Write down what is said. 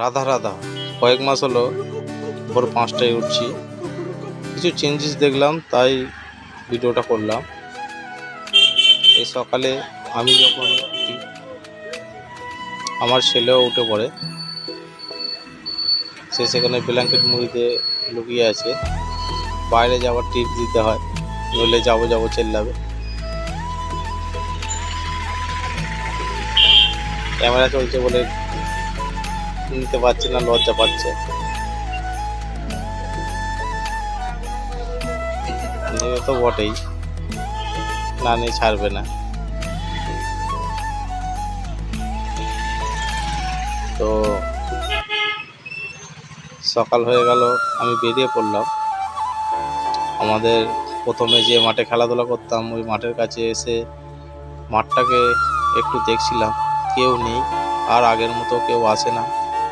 রাধা রাধা। কয়েক মাস হলো, ভোর পাঁচটায় উঠছি। কিছু চেঞ্জেস দেখলাম, তাই ভিডিওটা করলাম। এই সকালে আমি যখন উঠি, আমার ছেলেও উঠে পড়ে। সে সেখানে ব্ল্যাঙ্কেট মুড়িতে লুকিয়ে আছে। বাইরে যাওয়ার টিপস দিতে হয়, নইলে যাব যাব চেল্লাবে। ক্যামেরা চলছে বলে নিতে পারছে না, লজ্জা পাচ্ছে। নেবে তো বটেই। না নিয়ে ছাড়বে না। তো সকাল হয়ে গেল, আমি বেরিয়ে পড়লাম। আমাদের প্রথমে যে মাঠে খেলাধুলা করতাম, ওই মাঠের কাছে এসে মাঠটাকে একটু দেখছিলাম। কেউ নেই, আর আগের মতো কেউ আসে না।